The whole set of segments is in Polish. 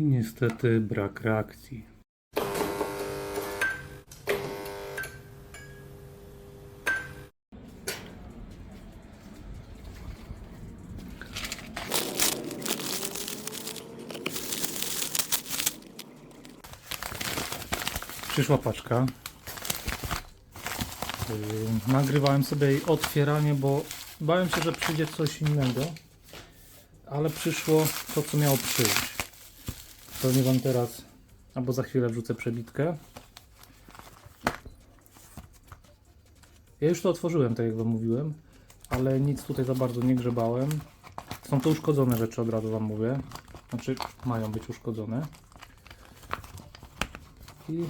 I niestety brak reakcji. Przyszła paczka. Yy, Nagrywałem sobie jej otwieranie, bo bałem się, że przyjdzie coś innego. Ale przyszło to, co miało przyjść. Pewnie Wam teraz, albo za chwilę wrzucę przebitkę. Ja już to otworzyłem, tak jak Wam mówiłem, ale nic tutaj za bardzo nie grzebałem. Są to uszkodzone rzeczy, od razu Wam mówię. Znaczy, mają być uszkodzone. I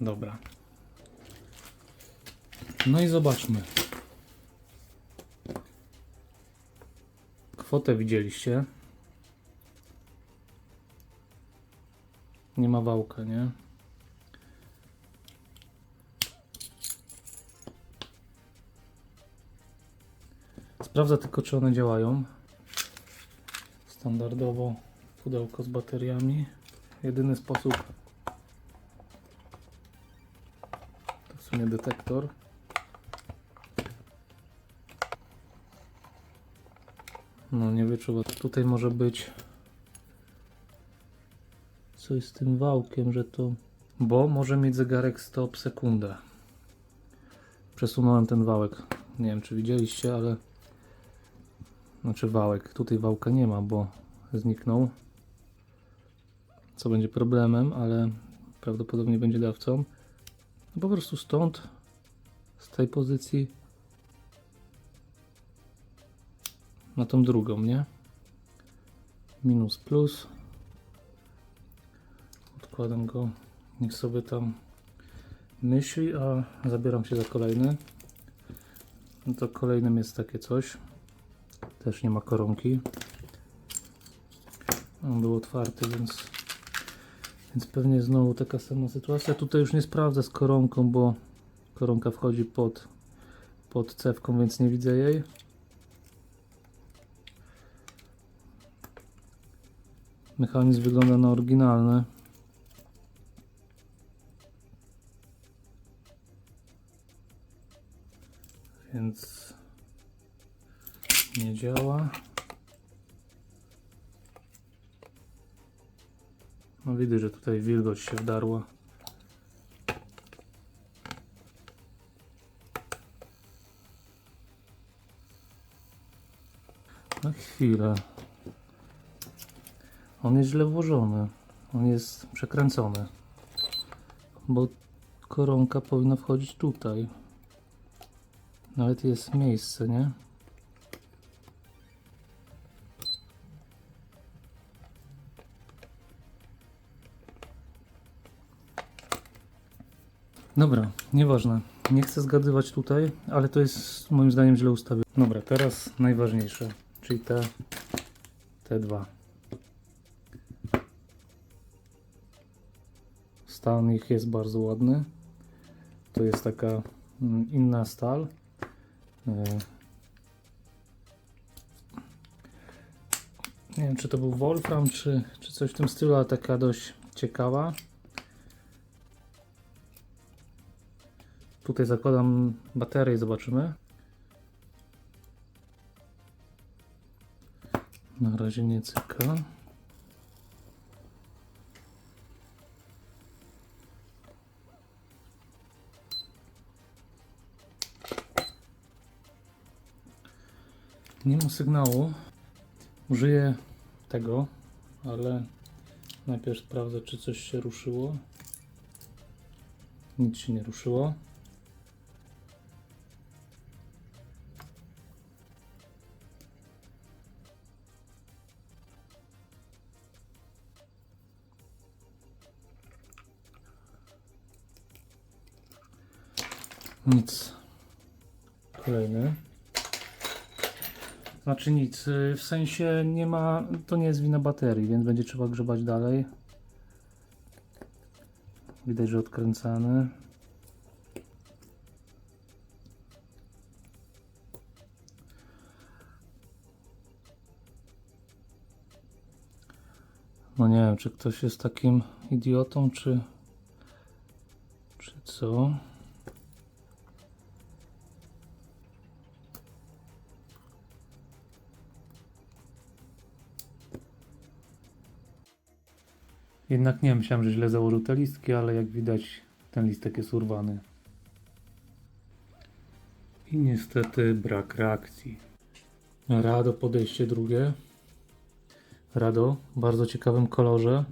Dobra. No i zobaczmy. Kwotę widzieliście. Nie ma wałka, nie? Sprawdzę tylko, czy one działają. Standardowo pudełko z bateriami. Jedyny sposób to w sumie detektor. No nie wyczuwa. Tutaj może być coś z tym wałkiem, że to... Bo może mieć zegarek stop sekundę. Przesunąłem ten wałek. Nie wiem czy widzieliście, ale... Znaczy wałek. Tutaj wałka nie ma, bo zniknął. Co będzie problemem, ale prawdopodobnie będzie dawcą. No po prostu stąd, z tej pozycji na tą drugą, nie? Minus plus. Odkładam go, niech sobie tam myśli, a zabieram się za kolejny. No to kolejnym jest takie coś. Też nie ma koronki. On był otwarty, więc, więc pewnie znowu taka sama sytuacja. Tutaj już nie sprawdzę z koronką, bo koronka wchodzi pod, pod cewką, więc nie widzę jej. Mechanizm wygląda na oryginalny. Więc nie działa. No widzę, że tutaj wilgoć się wdarła. Na chwilę. On jest źle włożony. On jest przekręcony. Bo koronka powinna wchodzić tutaj. Nawet jest miejsce, nie? Dobra, nieważne. Nie chcę zgadywać tutaj, ale to jest moim zdaniem źle ustawione. Dobra, teraz najważniejsze, czyli te, te dwa. Stan ich jest bardzo ładny. To jest taka mm, inna stal. E, Nie wiem, czy to był Wolfram, czy, czy coś w tym stylu, ale taka dość ciekawa. Tutaj zakładam baterię zobaczymy. Na razie nie cyka. Nie ma sygnału. Użyję tego, ale najpierw sprawdzę, czy coś się ruszyło. Nic się nie ruszyło. Nic. Kolejny. Znaczy nic, y, w sensie nie ma, to nie jest wina baterii, więc będzie trzeba grzebać dalej. Widać, że odkręcany. No nie wiem, czy ktoś jest takim idiotą, czy, czy co. Jednak nie myślałem, że źle założył te listki, ale jak widać, ten listek jest urwany. I niestety brak reakcji. Rado podejście drugie. Rado, w bardzo ciekawym kolorze,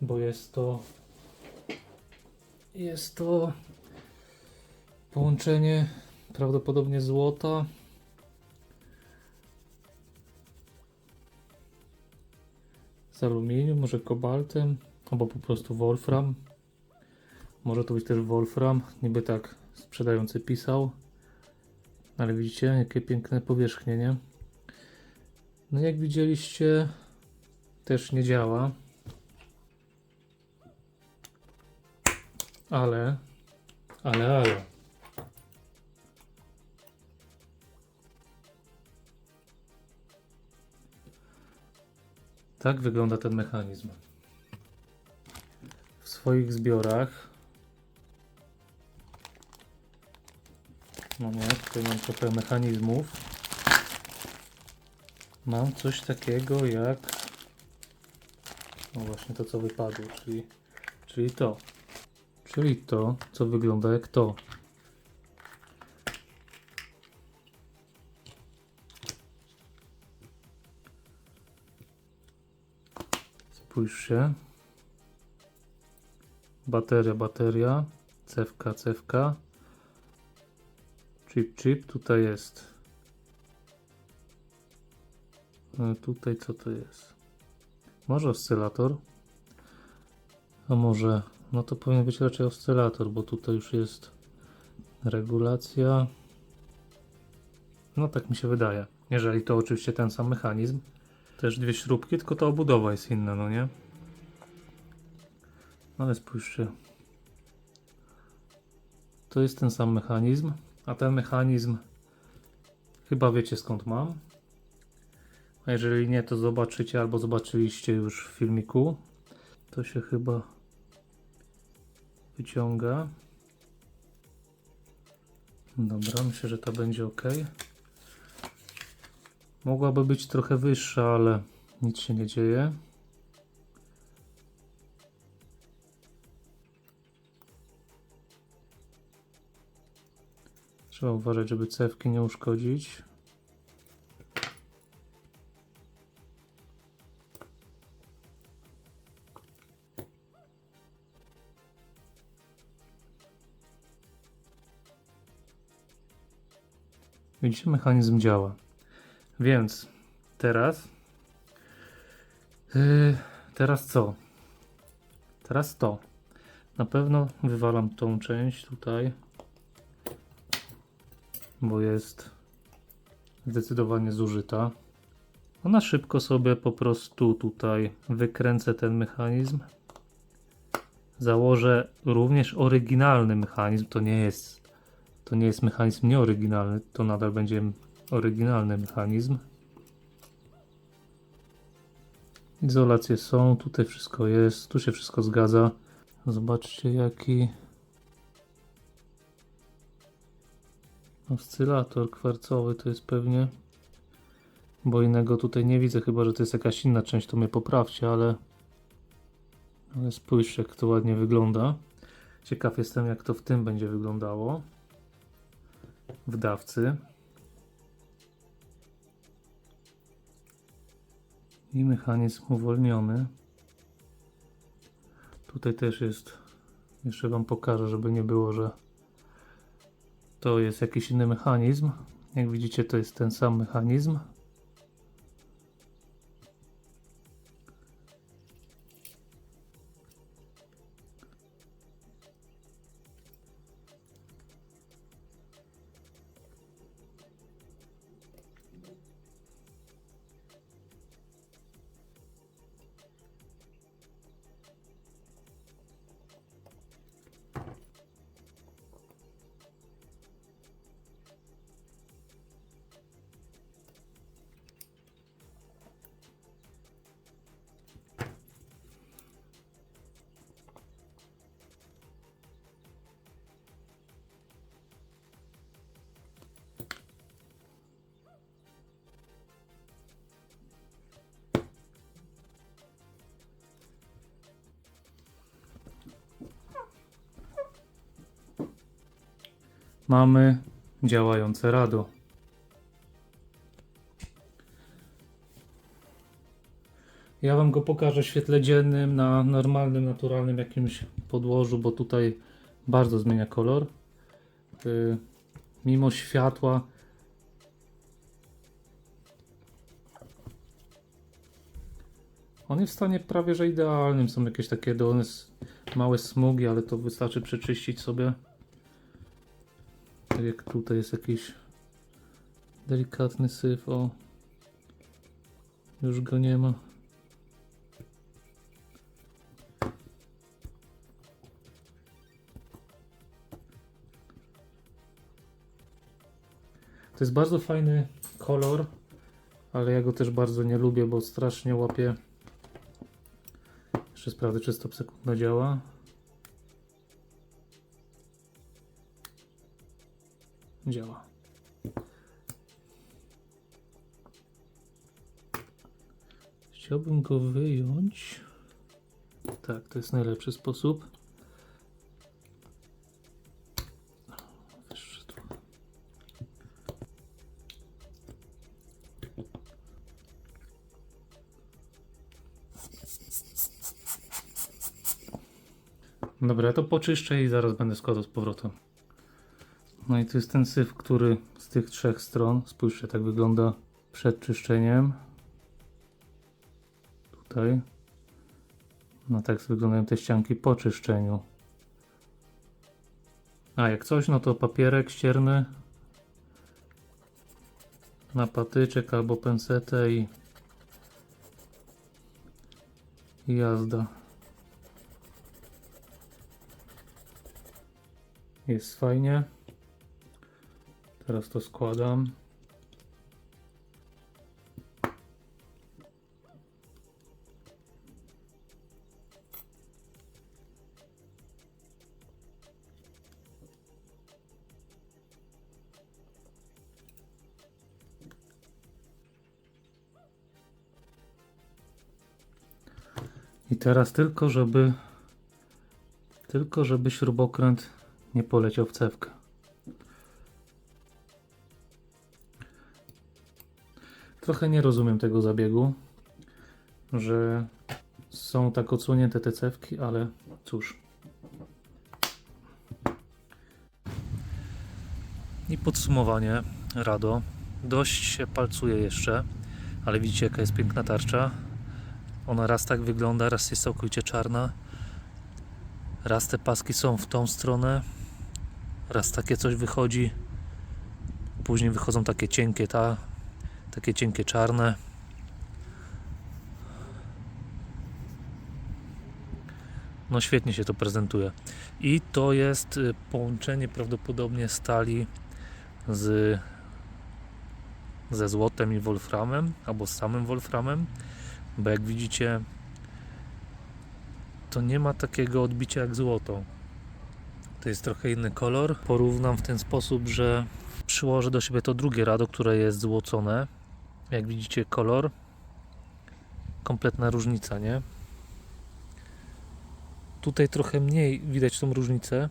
bo jest to jest to połączenie prawdopodobnie złota z aluminium, może kobaltem, albo po prostu wolfram. Może to być też wolfram, niby tak sprzedający pisał. Ale widzicie, jakie piękne powierzchnie, nie? No jak widzieliście, też nie działa. Ale, ale, ale. Tak wygląda ten mechanizm. W swoich zbiorach. No nie, tutaj mam trochę mechanizmów. Mam coś takiego jak. No właśnie to co wypadło, czyli, czyli to. Czyli to, co wygląda jak to. Spójrzcie. Bateria, bateria. Cewka, cewka. Chip, chip. Tutaj jest. E, Tutaj co to jest? Może oscylator? A może, no to powinien być raczej oscylator, bo tutaj już jest regulacja. No tak mi się wydaje. Jeżeli to oczywiście ten sam mechanizm. Też dwie śrubki, tylko ta obudowa jest inna, no nie? No Ale spójrzcie. To jest ten sam mechanizm, a ten mechanizm chyba wiecie skąd mam. A jeżeli nie, to zobaczycie albo zobaczyliście już w filmiku. To się chyba wyciąga. Dobra, myślę, że to będzie ok. Mogłaby być trochę wyższa, ale nic się nie dzieje. Trzeba uważać, żeby cewki nie uszkodzić. Widzicie, mechanizm działa. Więc teraz. Yy, teraz co? Teraz to. Na pewno wywalam tą część tutaj, bo jest zdecydowanie zużyta. No na szybko sobie po prostu tutaj wykręcę ten mechanizm. Założę również oryginalny mechanizm. To nie jest, to nie jest mechanizm nieoryginalny, to nadal będzie oryginalny mechanizm. Izolacje są, tutaj wszystko jest, tu się wszystko zgadza. Zobaczcie jaki oscylator kwarcowy to jest pewnie. Bo innego tutaj nie widzę, chyba że to jest jakaś inna część, to mnie poprawcie, ale ale spójrzcie jak to ładnie wygląda. Ciekaw jestem jak to w tym będzie wyglądało. W dawcy. I mechanizm uwolniony. Tutaj też jest. Jeszcze Wam pokażę, żeby nie było, że to jest jakiś inny mechanizm. Jak widzicie, to jest ten sam mechanizm. Mamy działające rado. Ja Wam go pokażę w świetle dziennym na normalnym, naturalnym jakimś podłożu, bo tutaj bardzo zmienia kolor. Y, mimo światła on jest w stanie prawie że idealnym. Są jakieś takie dolne małe smugi, ale to wystarczy przeczyścić sobie. Jak tutaj jest jakiś delikatny syf, o. Już go nie ma. To jest bardzo fajny kolor, ale ja go też bardzo nie lubię, bo strasznie łapie. Jeszcze sprawdzę, czy stop sekundna działa. Działa. Chciałbym go wyjąć. Tak, to jest najlepszy sposób. Dobra, to poczyszczę i zaraz będę składał z powrotem. No i to jest ten syf, który z tych trzech stron, spójrzcie, tak wygląda przed czyszczeniem. Tutaj. No tak wyglądają te ścianki po czyszczeniu. A jak coś, no to papierek ścierny na patyczek albo pensetę i, i jazda. Jest fajnie. Teraz to składam. I teraz tylko, żeby tylko, żeby śrubokręt nie poleciał w cewkę. Trochę nie rozumiem tego zabiegu, że są tak odsłonięte te cewki, ale cóż. I podsumowanie, Rado. Dość się palcuje jeszcze, ale widzicie jaka jest piękna tarcza. Ona raz tak wygląda, raz jest całkowicie czarna. Raz te paski są w tą stronę, raz takie coś wychodzi. Później wychodzą takie cienkie, ta, takie cienkie czarne. No świetnie się to prezentuje. I to jest y, połączenie prawdopodobnie stali z ze złotem i wolframem, albo z samym wolframem, bo jak widzicie to nie ma takiego odbicia jak złoto. To jest trochę inny kolor. Porównam w ten sposób, że przyłożę do siebie to drugie rado, które jest złocone. Jak widzicie kolor, kompletna różnica, nie? Tutaj trochę mniej widać tą różnicę,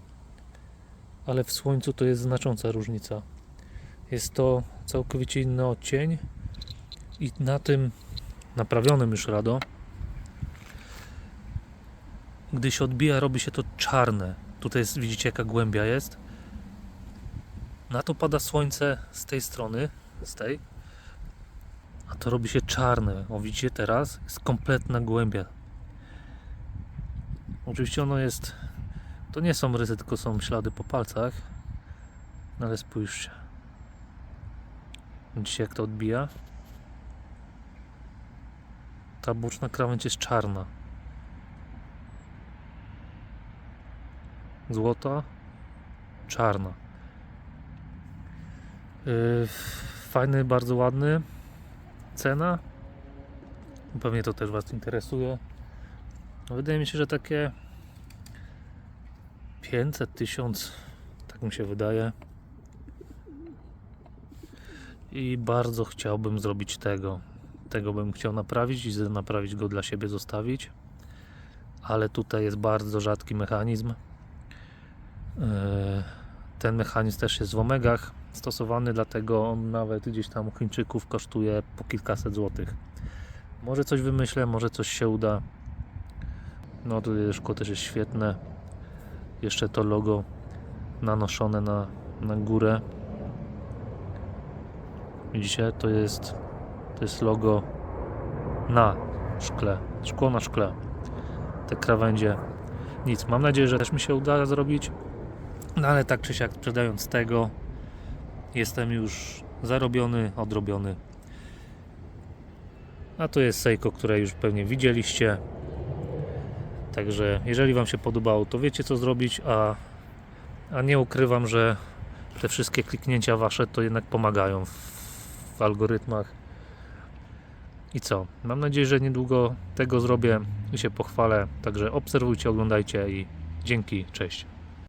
ale w słońcu to jest znacząca różnica. Jest to całkowicie inny odcień i na tym naprawionym już rado gdy się odbija, robi się to czarne. Tutaj jest, widzicie, jaka głębia jest. Na to pada słońce z tej strony, z tej, to robi się czarne. O, widzicie teraz? Jest kompletna głębia. Oczywiście ono jest. To nie są rysy, tylko są ślady po palcach. No ale spójrzcie. Widzicie, jak to odbija? Ta boczna krawędź jest czarna. złota, czarna. Yy, fajny, bardzo ładny. Cena? Pewnie to też Was interesuje. No, Wydaje mi się, że takie 500 tysiąc, tak mi się wydaje. I bardzo chciałbym zrobić tego. Tego bym chciał naprawić i naprawić go dla siebie zostawić. Ale tutaj jest bardzo rzadki mechanizm. E, ten mechanizm też jest w Omegach stosowany, dlatego on nawet gdzieś tam u Chińczyków kosztuje po kilkaset złotych. Może coś wymyślę, może coś się uda. No tutaj szkło też jest świetne. Jeszcze to logo nanoszone na, na górę. Widzicie, to jest to jest logo na szkle, szkło na szkle. Te krawędzie. Nic, mam nadzieję, że też mi się uda zrobić. No ale tak czy siak sprzedając tego jestem już zarobiony, odrobiony. A to jest Seiko, które już pewnie widzieliście. Także jeżeli Wam się podobało, to wiecie co zrobić, a, a nie ukrywam, że te wszystkie kliknięcia Wasze to jednak pomagają w, w algorytmach. I co? Mam nadzieję, że niedługo tego zrobię i się pochwalę. Także obserwujcie, oglądajcie i dzięki, cześć.